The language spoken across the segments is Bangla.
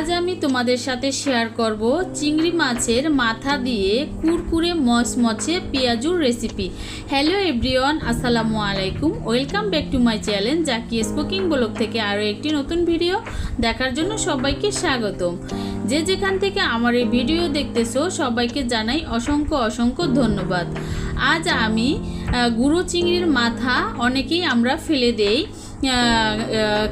আজ আমি তোমাদের সাথে শেয়ার করব চিংড়ি মাছের মাথা দিয়ে কুরকুরে মচমচে পেঁয়াজুর রেসিপি হ্যালো এভরিওয়ান আসসালামু আলাইকুম। Welcome back to my channel Zaki speaking blog থেকে আরও একটি নতুন ভিডিও দেখার জন্য সবাইকে স্বাগতম যে যেখান থেকে আমার এই ভিডিও দেখতেছো, সবাইকে জানাই অসংখ্য অসংখ্য ধন্যবাদ। আজ আমি গুঁড়ো চিংড়ির মাথা অনেকেই আমরা ফেলে দেই।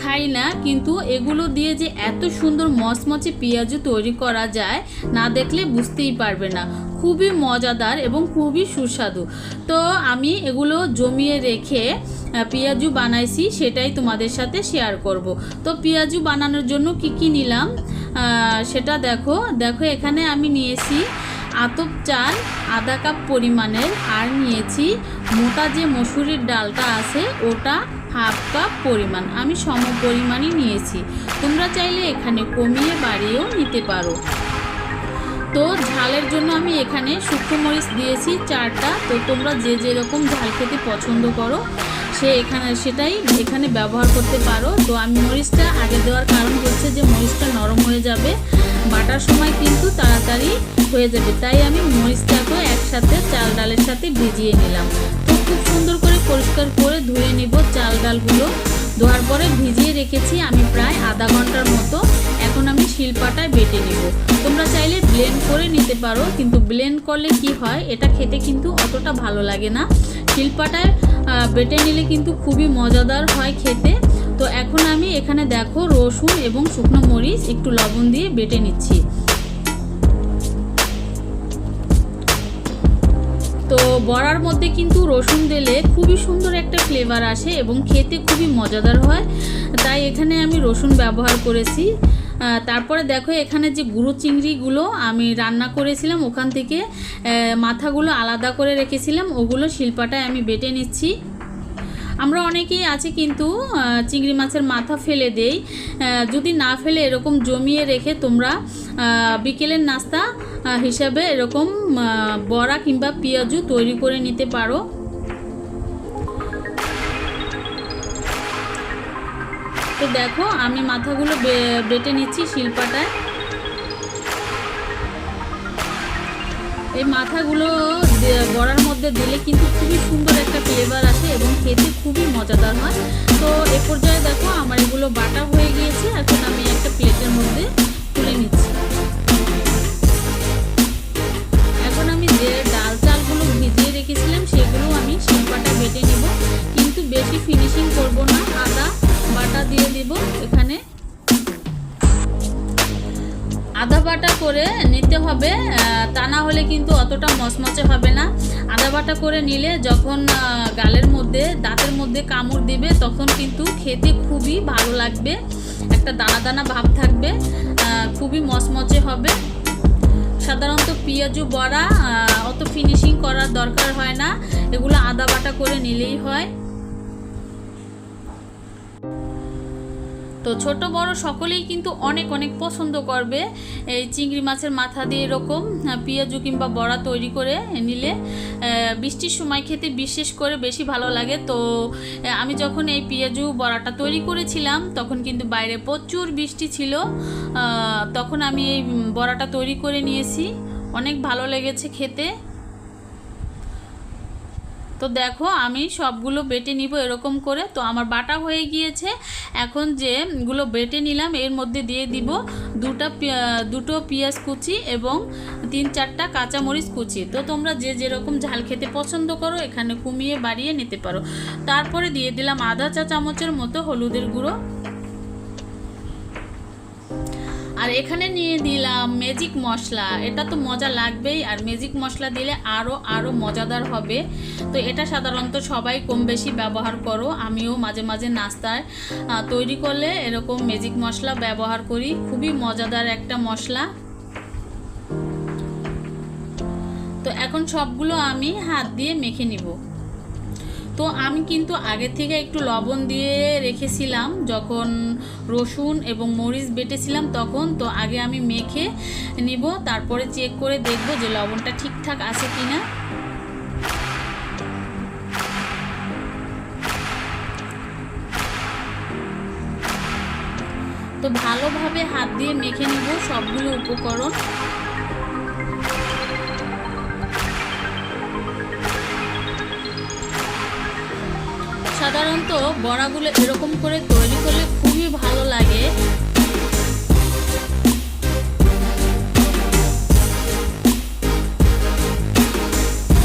খাই না, কিন্তু এগুলো দিয়ে যে এত সুন্দর মচমচে পেঁয়াজু তৈরি করা যায়, না দেখলে বুঝতেই পারবে না। খুবই মজাদার এবং খুবই সুস্বাদু। তো আমি এগুলো জমিয়ে রেখে পেঁয়াজু বানাইছি, সেটাই তোমাদের সাথে শেয়ার করব। তো পেঁয়াজু বানানোর জন্য কি কি নিলাম? সেটা দেখো। দেখো, এখানে আমি নিয়েছি আতপ চাল, আধা কাপ পরিমাণের আর নিয়েছি মোটা যে মসুরির ডালটা আছে, ওটা হাফ কাপ পরিমাণ আমি সম পরিমাণই নিয়েছি। তোমরা চাইলে এখানে কমিয়ে বাড়িয়েও নিতে পারো। তো ঝালের জন্য আমি এখানে শুকনো মরিচ দিয়েছি চারটা। তো তোমরা যে যেরকম ঝাল খেতে পছন্দ করো, সে এখানে, সেটাই এখানে ব্যবহার করতে পারো। তো আমি মরিচটা আগে দেওয়ার কারণ হচ্ছে যে মরিচটা নরম হয়ে যাবে। বাটার সময় কিন্তু তাড়াতাড়ি হয়ে যাবে। তাই আমি মরিচটাকে একসাথে চাল ডালের সাথে ভিজিয়ে নিলাম। খুব সুন্দর করে পরিষ্কার করে ধুয়ে নিব চাল ডালগুলো। ধোয়ার পরে ভিজিয়ে রেখেছি আমি প্রায় আধা ঘণ্টার মতো। এখন আমি শিলপাটায় বেটে নিব। তোমরা চাইলে ব্লেন্ড করে নিতে পারো, কিন্তু ব্লেন্ড করলে কি হয়, এটা খেতে কিন্তু অতটা ভালো লাগে না। শিলপাটায় বেটে নিলে কিন্তু খুবই মজাদার হয় খেতে। তো এখন আমি এখানে দেখো রসুন এবং শুকনো মরিচ, একটু লবণ দিয়ে বেটে নিচ্ছি। তো বড়ার মধ্যে কিন্তু রসুন দিলে খুবই সুন্দর একটা ফ্লেভার আসে এবং খেতে খুবই মজাদার হয়। তাই এখানে আমি রসুন ব্যবহার করেছি। তারপরে দেখো এখানে যে গুঁড়ো চিংড়িগুলো আমি রান্না করেছিলাম, ওখান থেকে মাথাগুলো আলাদা করে রেখেছিলাম, ওগুলো শিল্পাটায় আমি বেটে নিচ্ছি। আমরা অনেকেই আছে কিন্তু চিংড়ি মাছের মাথা ফেলে দেই। যদি না ফেলে এরকম জমিয়ে রেখে তোমরা বিকেলের নাস্তা হিসাবে এরকম বড়া কিংবা পেঁয়াজু তৈরি করে নিতে পারো। তো দেখো, আমি মাথাগুলো বেটে নিচ্ছি শিল্পাটায়। এই মাথাগুলো বড়ার মধ্যে দিলে কিন্তু খুবই সুন্দর একটা ফ্লেভার আসে এবং খেতে খুবই মজাদার হয়। তো এ পর্যায়ে দেখো, আমার এগুলো বাটা হয়ে গিয়েছে, এখন হলে কিন্তু অতটা মচমচে হবে না। আদা বাটা করে নিলে যখন গালের মধ্যে, দাঁতের মধ্যে কামড় দিবে, তখন কিন্তু খেতে খুবই ভালো লাগবে। একটা দানা দানা ভাব থাকবে খুবই মচমচে হবে। সাধারণত পেঁয়াজু বড়া অত ফিনিশিং করার দরকার হয় না। এগুলো আদা বাটা করে নিলেই হয়। তো ছোট বড় সকলেই কিন্তু অনেক অনেক পছন্দ করবে এই চিংড়ি মাছের মাথা দিয়ে এরকম পেঁয়াজু কিংবা বড়া তৈরি করে নিলে বৃষ্টির সময় খেতে বিশেষ করে বেশি ভালো লাগে। তো আমি যখন এই পেঁয়াজু বড়াটা তৈরি করেছিলাম, তখন কিন্তু বাইরে প্রচুর বৃষ্টি ছিল। তখন আমি এই বড়াটা তৈরি করে নিয়েছি। অনেক ভালো লেগেছে খেতে। তো দেখো আমি সবগুলো বেটে নিব এরকম করে। তো আমার বাটা হয়ে গিয়েছে। এখন যেগুলো বেটে নিলাম, এর মধ্যে দিয়ে দিব দুটা দুটো পেঁয়াজ কুচি এবং তিন চারটা কাঁচামরিচ কুচি। তো তোমরা যে যেরকম ঝাল খেতে পছন্দ করো, এখানে কমিয়ে বাড়িয়ে নিতে পারো। তারপরে দিয়ে দিলাম আধা চা চামচের মতো হলুদের গুঁড়ো। আর এখানে নিয়ে দিলাম ম্যাজিক মশলা। এটা তো মজা লাগবেই, আর ম্যাজিক মশলা দিলে আরও আরও মজাদার হবে। তো এটা সাধারণত সবাই কম বেশি ব্যবহার করো। আমিও মাঝে মাঝে নাস্তায় তৈরি করলে এরকম ম্যাজিক মশলা ব্যবহার করি। খুবই মজাদার একটা মশলা। তো এখন সবগুলো আমি হাত দিয়ে মেখে নিব। তো আমি কিন্তু আগে থেকে একটু লবণ দিয়ে রেখেছিলাম, যখন রসুন এবং মরিচ বেটেছিলাম তখন, তো আগে আমি মেখে নিব, তারপরে চেক করে দেখব যে লবণটা ঠিকঠাক আছে কি না তো ভালোভাবে হাত দিয়ে মেখে নিব সবগুলো উপকরণ। বড়াগুলো এরকম করে তৈরি করলে খুবই ভালো লাগে।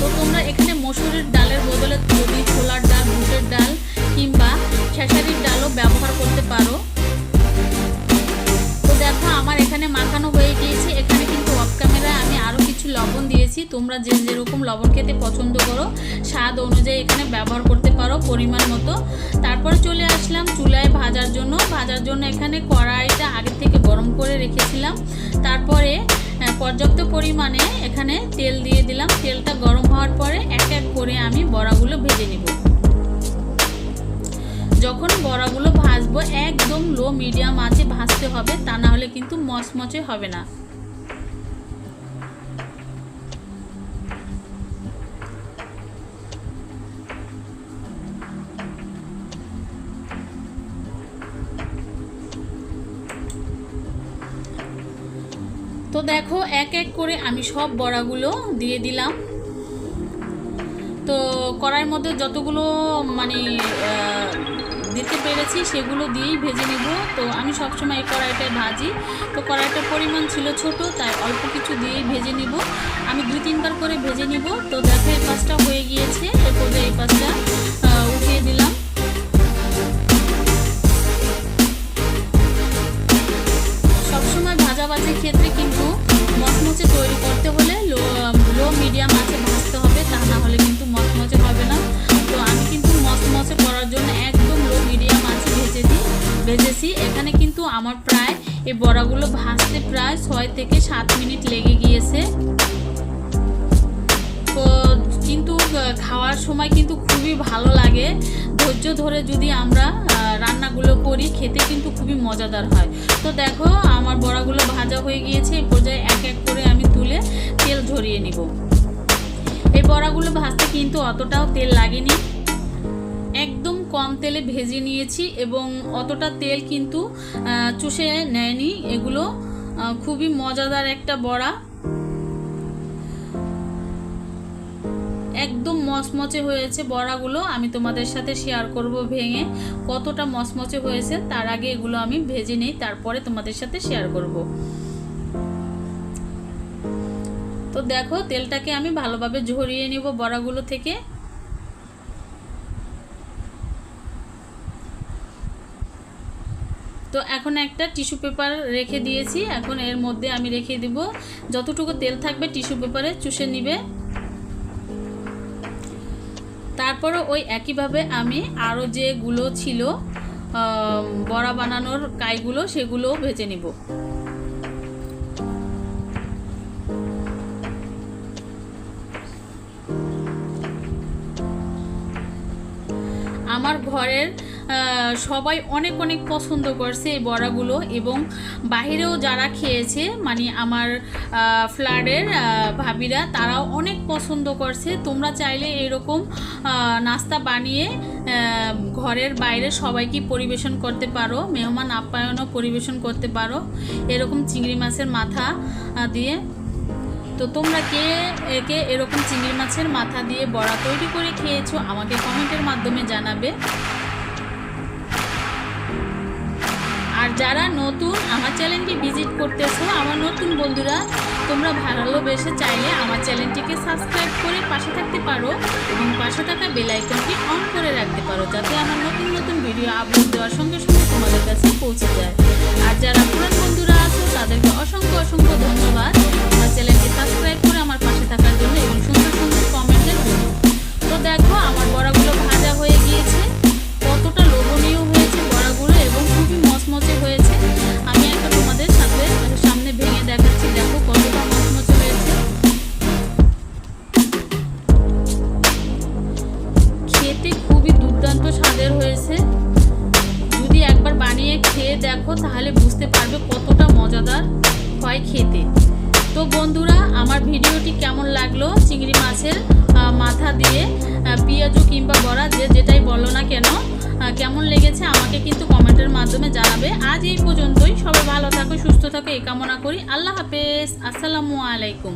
তো তোমরা এখানে মসুরের ডালের বদলে যদি ছোলার ডাল, বুটের ডাল কিংবা খেসারির ডালও ব্যবহার করতে পারো। তো দেখো আমার এখানে মাখানো হয়ে গিয়েছে। এখানে কিন্তু অফ ক্যামেরায় আমি আরও কিছু লবণ দিয়েছি। তোমরা যে যেরকম লবণ খেতে পছন্দ করো, স্বাদ অনুযায়ী এখানে ব্যবহার করতে পারো পরিমাণ মতো। তারপর চলে আসলাম চুলায় ভাজার জন্য। ভাজার জন্য এখানে কড়াইটা আগে থেকে গরম করে রেখেছিলাম। তারপরে পর্যাপ্ত পরিমাণে এখানে তেল দিয়ে দিলাম। তেলটা গরম হওয়ার পরে এক এক করে আমি বড়াগুলো ভেজে নিব। যখন বড়াগুলো ভাজবো, একদম লো মিডিয়াম আঁচে ভাজতে হবে। তা না হলে কিন্তু মচমচে হবে না। তো দেখো, এক এক করে আমি সব বড়াগুলো দিয়ে দিলাম। তো কড়াইয়ের মধ্যে যতগুলো মানে দিতে পেরেছি সেগুলো দিয়েই ভেজে নেব। তো আমি সবসময় এই কড়াইটায় ভাজি। তো কড়াইটার পরিমাণ ছিল ছোট, তাই অল্প কিছু দিয়েই ভেজে নিব। আমি দুই তিনবার করে ভেজে নিব। তো দেখো, এই পাশটা হয়ে গিয়েছে। এরপরে এই পাশটা এই বড়াগুলো ভাজতে প্রায় ছয় থেকে সাত মিনিট লেগে গিয়েছে। তো কিন্তু খাওয়ার সময় কিন্তু খুবই ভালো লাগে। ধৈর্য ধরে যদি আমরা রান্নাগুলো করি, খেতে কিন্তু খুবই মজাদার হয়। তো দেখো, আমার বড়াগুলো ভাজা হয়ে গিয়েছে। এই পর্যায়ে এক এক করে আমি তুলে তেল ঝরিয়ে নিব। এই বড়াগুলো ভাজতে কিন্তু অতটাও তেল লাগেনি। কম তেলে ভেজে নিয়েছি এবং অতটা তেল কিন্তু চুষে নেয়নি। এগুলো খুবই মজাদার একটা বড়া। একদম মচমচে হয়েছে বড়াগুলো। আমি তোমাদের সাথে শেয়ার করব ভেঙে কতটা মচমচে হয়েছে। তার আগে এগুলো আমি ভেজে নেই, তারপরে তোমাদের সাথে শেয়ার করব। তো দেখো, তেলটাকে আমি ভালোভাবে ঝরিয়ে নিব বড়াগুলো থেকে। তো এখন একটা টিস্যু পেপার রেখে দিয়েছি। এখন এর মধ্যে আমি রেখে দিব। যতটুকু তেল থাকবে টিস্যু পেপারে চুষে নিবে। তারপরে ওই একইভাবে আমি আরও যেগুলো ছিল বড়া বানানোর কাইগুলো সেগুলোও ভেজে নিব। আমার ঘরের সবাই অনেক অনেক পছন্দ করছে এই বড়াগুলো এবং বাহিরেও যারা খেয়েছে মানে আমার ফ্ল্যাটের ভাবিরা, তারাও অনেক পছন্দ করছে। তোমরা চাইলে এরকম নাস্তা বানিয়ে ঘরের বাইরে সবাইকে পরিবেশন করতে পারো, মেহমান আপ্যায়নও পরিবেশন করতে পারো। এরকম চিংড়ি মাছের মাথা দিয়ে। তো তোমরা কে একে এরকম চিংড়ি মাছের মাথা দিয়ে বড়া তৈরি করে খেয়েছো, আমাকে কমেন্টের মাধ্যমে জানাবে। যারা নতুন আমার চ্যানেলটি ভিজিট করতেছো, আমার নতুন বন্ধুরা, তোমরা ভালোবেসে চাইলে আমার চ্যানেলটিকে সাবস্ক্রাইব করে পাশে থাকতে পারো এবং পাশে থাকা বেল আইকনটি অন করে রাখতে পারো, যাতে আমার নতুন নতুন ভিডিও আপলোড দেওয়ার সঙ্গে সঙ্গে তোমাদের কাছে পৌঁছে যায়। আর যারা পুরান বন্ধুরা আছো, তাদেরকে অসংখ্য অসংখ্য ধন্যবাদ। আমার চ্যানেলটি সাবস্ক্রাইব করে আমার পাশে থাকার জন্য এবং সুন্দর সুন্দর কমেন্টের জন্য। তো দেখো, আমার বড়াগুলো ভাজা হয়ে গিয়েছে। কতটা লোভনীয় মজাদার হয় খেতে। তো বন্ধুরা, আমার ভিডিওটি কেমন লাগল চিংড়ি মাছের মাথা দিয়ে পেঁয়াজু কিংবা বড়া যে যেটাই বলো না কেন কেমন লেগেছে আমাকে কিন্তু কমেন্টের মাধ্যমে জানাবে। আজ এই পর্যন্তই। সবাই ভালো থাকো, সুস্থ থাকো, এই কামনা করি। আল্লাহ হাফেজ। আসসালামু আলাইকুম।